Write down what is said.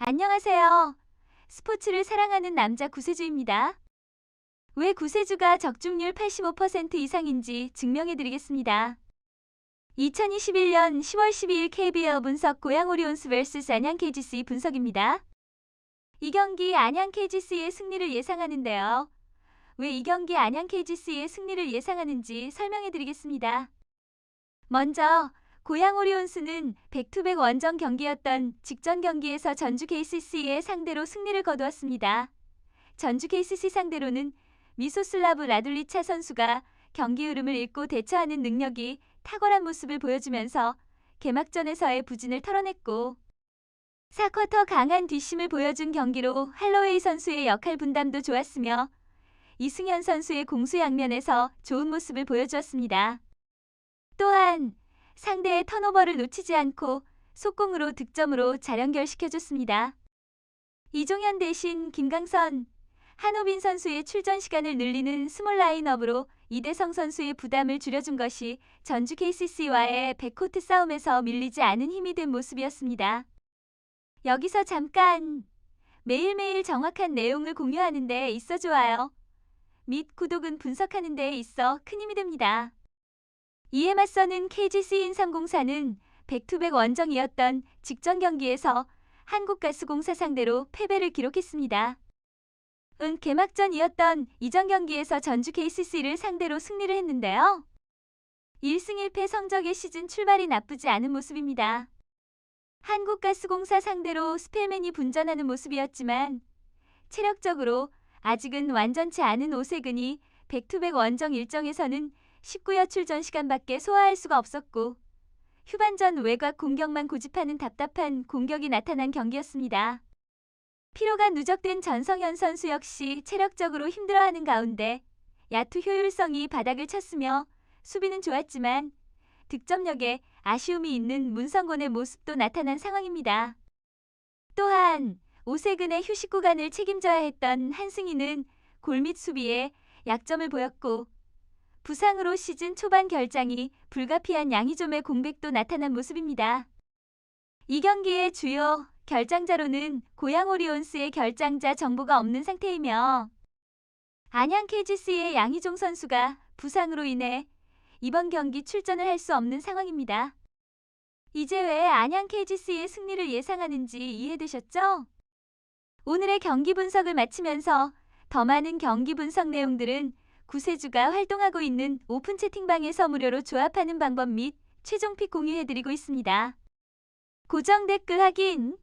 안녕하세요. 스포츠를 사랑하는 남자 구세주입니다. 왜 구세주가 적중률 85% 이상인지 증명해드리겠습니다. 2021년 10월 12일 KBL 분석 고양 오리온스 vs 안양 KGC 분석입니다. 이 경기 안양 KGC의 승리를 예상하는데요. 왜 이 경기 안양 KGC의 승리를 예상하는지 설명해드리겠습니다. 먼저 고양 오리온스는 백투백 원정 경기였던 직전 경기에서 전주 KCC의 상대로 승리를 거두었습니다. 전주 KCC 상대로는 미소슬라브 라둘리차 선수가 경기 흐름을 읽고 대처하는 능력이 탁월한 모습을 보여주면서 개막전에서의 부진을 털어냈고 4쿼터 강한 뒷심을 보여준 경기로 할로웨이 선수의 역할 분담도 좋았으며 이승현 선수의 공수 양면에서 좋은 모습을 보여주었습니다. 또한 상대의 턴오버를 놓치지 않고 속공으로 득점으로 잘 연결시켜줬습니다. 이종현 대신 김강선, 한호빈 선수의 출전 시간을 늘리는 스몰 라인업으로 이대성 선수의 부담을 줄여준 것이 전주 KCC와의 백코트 싸움에서 밀리지 않은 힘이 된 모습이었습니다. 여기서 잠깐 매일매일 정확한 내용을 공유하는 데 있어 좋아요. 및 구독은 분석하는 데 있어 큰 힘이 됩니다. 이에 맞서는 KGC 인삼공사는 백투백 원정이었던 직전 경기에서 한국가스공사 상대로 패배를 기록했습니다. 은 개막전이었던 이전 경기에서 전주 KCC를 상대로 승리를 했는데요. 1승 1패 성적의 시즌 출발이 나쁘지 않은 모습입니다. 한국가스공사 상대로 스펠맨이 분전하는 모습이었지만 체력적으로 아직은 완전치 않은 오세근이 백투백 원정 일정에서는 19여 출전 시간밖에 소화할 수가 없었고 후반전 외곽 공격만 고집하는 답답한 공격이 나타난 경기였습니다. 피로가 누적된 전성현 선수 역시 체력적으로 힘들어하는 가운데 야투 효율성이 바닥을 쳤으며 수비는 좋았지만 득점력에 아쉬움이 있는 문성곤의 모습도 나타난 상황입니다. 또한 오세근의 휴식 구간을 책임져야 했던 한승희는 골밑 수비에 약점을 보였고 부상으로 시즌 초반 결장이 불가피한 양희점의 공백도 나타난 모습입니다. 이 경기의 주요 결장자로는 고양 오리온스의 결장자 정보가 없는 상태이며 안양 KGC의 양희종 선수가 부상으로 인해 이번 경기 출전을 할 수 없는 상황입니다. 이제 왜 안양 KGC의 승리를 예상하는지 이해되셨죠? 오늘의 경기 분석을 마치면서 더 많은 경기 분석 내용들은 구세주가 활동하고 있는 오픈 채팅방에서 무료로 조합하는 방법 및 최종 픽 공유해드리고 있습니다. 고정 댓글 확인